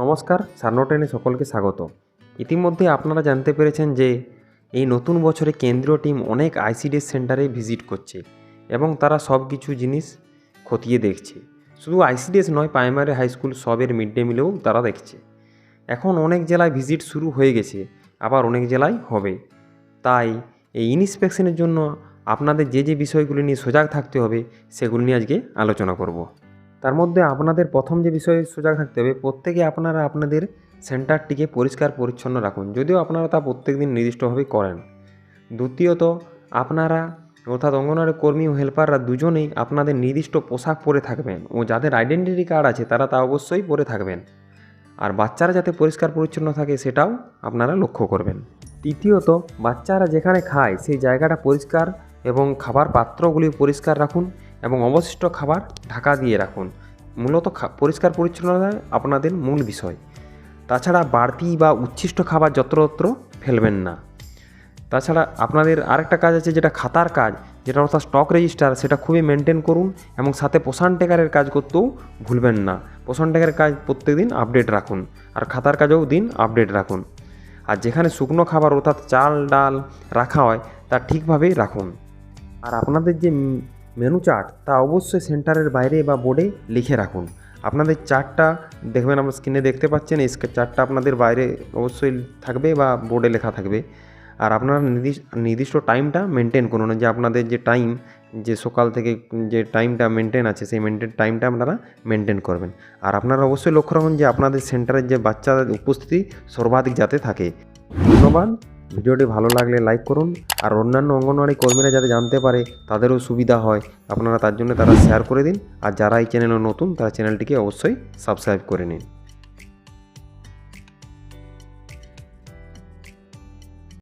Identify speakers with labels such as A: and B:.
A: নমস্কার সার্নোটেনে সকলকে স্বাগত। ইতিমধ্যে আপনারা জানতে পেরেছেন যে, এই নতুন বছরে কেন্দ্রীয় টিম অনেক আইসিডিএস সেন্টারে ভিজিট করছে এবং তারা সব কিছু জিনিস খতিয়ে দেখছে। শুধু আইসিডিএস নয়, প্রাইমারি, হাই স্কুল সবের মিড ডে মিলেও তারা দেখছে। এখন অনেক জেলায় ভিজিট শুরু হয়ে গেছে, আবার অনেক জেলায় হবে। তাই এই ইনস্পেকশনের জন্য আপনাদের যে যে বিষয়গুলি নিয়ে সজাগ থাকতে হবে, সেগুলি নিয়ে আজকে আলোচনা করব। তার মধ্যে আপনাদের প্রথম যে বিষয়ে সজাগ থাকতে হবে, প্রত্যেকে আপনারা আপনাদের সেন্টারটিকে পরিষ্কার পরিচ্ছন্ন রাখুন। যদিও আপনারা তা প্রত্যেক দিন নির্দিষ্টভাবে করেন। দ্বিতীয়ত, আপনারা অর্থাৎ অঙ্গনওয়াড়ি কর্মী ও হেল্পাররা দুজনেই আপনাদের নির্দিষ্ট পোশাক পরে থাকবেন ও যাদের আইডেন্টিটি কার্ড আছে তারা তা অবশ্যই পরে থাকবেন। আর বাচ্চারা যাতে পরিষ্কার পরিচ্ছন্ন থাকে সেটাও আপনারা লক্ষ্য করবেন। তৃতীয়ত, বাচ্চারা যেখানে খায় সেই জায়গাটা পরিষ্কার এবং খাবার পাত্রগুলি পরিষ্কার রাখুন এবং অবশিষ্ট খাবার ঢাকা দিয়ে রাখুন। মূলত পরিষ্কার পরিচ্ছন্নতা আপনাদের মূল বিষয়। তাছাড়া বাড়তি বা উচ্ছিষ্ট খাবার যত্রতত্র ফেলবেন না। তাছাড়া আপনাদের আরেকটা কাজ আছে যেটা খাতার কাজ, যেটা অর্থাৎ স্টক রেজিস্টার সেটা খুবই মেনটেন করুন এবং সাথে পোষণ টেকারের কাজ করতেও ভুলবেন না। পোষণ টেকারের কাজ প্রত্যেকদিন আপডেট রাখুন আর খাতার কাজেও দিন আপডেট রাখুন। আর যেখানে শুকনো খাবার অর্থাৎ চাল, ডাল রাখা হয়, তা ঠিকভাবেই রাখুন। আর আপনাদের যে মেনু চার্ট তা অবশ্যই সেন্টারের বাইরে বা বোর্ডে লিখে রাখুন। আপনাদের চার্টটা দেখবেন আমরা স্ক্রিনে দেখতে পাচ্ছেন, এই চার্টটা আপনাদের বাইরে অবশ্যই থাকবে বা বোর্ডে লেখা থাকবে। আর আপনারা নির্দিষ্ট টাইমটা মেনটেন করুন, যে আপনাদের যে টাইম যে সকাল থেকে যে টাইমটা মেনটেন আছে, সেই মেনটেন টাইমটা আপনারা মেনটেন করবেন। আর আপনারা অবশ্যই লক্ষ্য রাখুন যে আপনাদের সেন্টারের যে বাচ্চাদের উপস্থিতি সর্বাধিক যাতে থাকে। ধন্যবাদ। ভিডিওটি ভালো লাগলে লাইক করুন আর অন্যান্য অঙ্গনওয়াড়ি কর্মীরা যাতে জানতে পারে তাদেরও সুবিধা হয়, আপনারা তার জন্য তারা শেয়ার করে দিন। আর যারা এই চ্যানেলে নতুন, তারা চ্যানেলটিকে অবশ্যই সাবস্ক্রাইব করে নিন।